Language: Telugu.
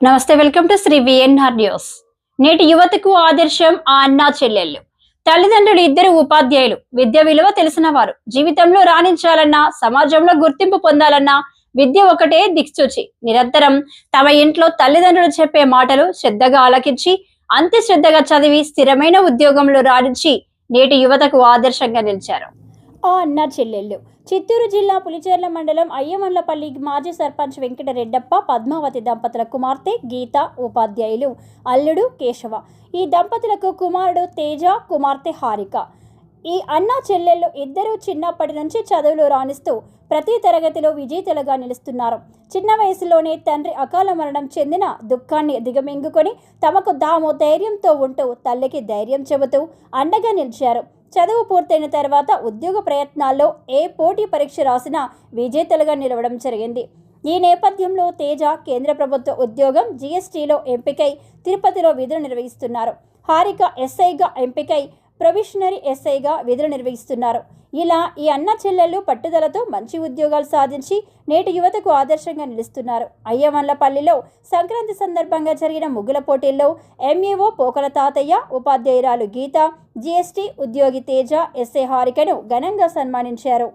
నమస్తే welcome to Shri V N R news. నేటి యువతకు ఆదర్శం ఆ అన్నా చెల్లెళ్ళు. తల్లిదండ్రులు ఇద్దరు ఉపాధ్యాయులు. విద్య విలువ తెలిసిన వారు. జీవితంలో రాణించాలన్నా సమాజంలో గుర్తింపు పొందాలన్నా విద్య ఒకటే దిక్సూచి. నిరంతరం తమ ఇంట్లో తల్లిదండ్రులు చెప్పే మాటలు శ్రద్ధగా ఆలకించి అంత్యశ్రద్ధగా చదివి స్థిరమైన ఉద్యోగంలో రాణించి నేటి యువతకు ఆదర్శంగా నిలిచారు. ఆ అన్న చెల్లెళ్ళు. చిత్తూరు జిల్లా పులిచేర్ల మండలం అయ్యమండ్లపల్లి మాజీ సర్పంచ్ వెంకటరెడ్డప్ప పద్మావతి దంపతుల కుమార్తె గీత ఉపాధ్యాయులు అల్లుడు కేశవ. ఈ దంపతులకు కుమారుడు తేజ కుమార్తె హారిక. ఈ అన్న చెల్లెళ్ళు ఇద్దరూ చిన్నప్పటి నుంచి చదువులు రాణిస్తూ ప్రతి తరగతిలో విజేతలుగా నిలుస్తున్నారు. చిన్న వయసులోనే తండ్రి అకాల మరణం చెందిన దుఃఖాన్ని దిగమింగుకొని తమకు తాము ధైర్యంతో ఉంటూ తల్లికి ధైర్యం చెబుతూ అండగా నిలిచారు. చదువు పూర్తయిన తర్వాత ఉద్యోగ ప్రయత్నాల్లో ఏ పోటీ పరీక్ష రాసినా విజేతలుగా నిలవడం జరిగింది. ఈ నేపథ్యంలో తేజ కేంద్ర ప్రభుత్వ ఉద్యోగం జీఎస్టీలో ఎంపికై తిరుపతిలో విధులు నిర్వహిస్తున్నారు. హారిక ఎస్ఐగా ఎంపికై ప్రొవిషనరీ ఎస్ఐగా విధులు నిర్వహిస్తున్నారు. ఇలా ఈ అన్న చెల్లెళ్ళు పట్టుదలతో మంచి ఉద్యోగాలు సాధించి నేటి యువతకు ఆదర్శంగా నిలుస్తున్నారు. అయ్యవండ్లపల్లిలో సంక్రాంతి సందర్భంగా జరిగిన ముగ్గుల పోటీల్లో ఎంఈఓ పోకల తాతయ్య ఉపాధ్యాయురాలు గీత జీఎస్టీ ఉద్యోగి తేజ ఎస్ఏ హారికను ఘనంగా సన్మానించారు.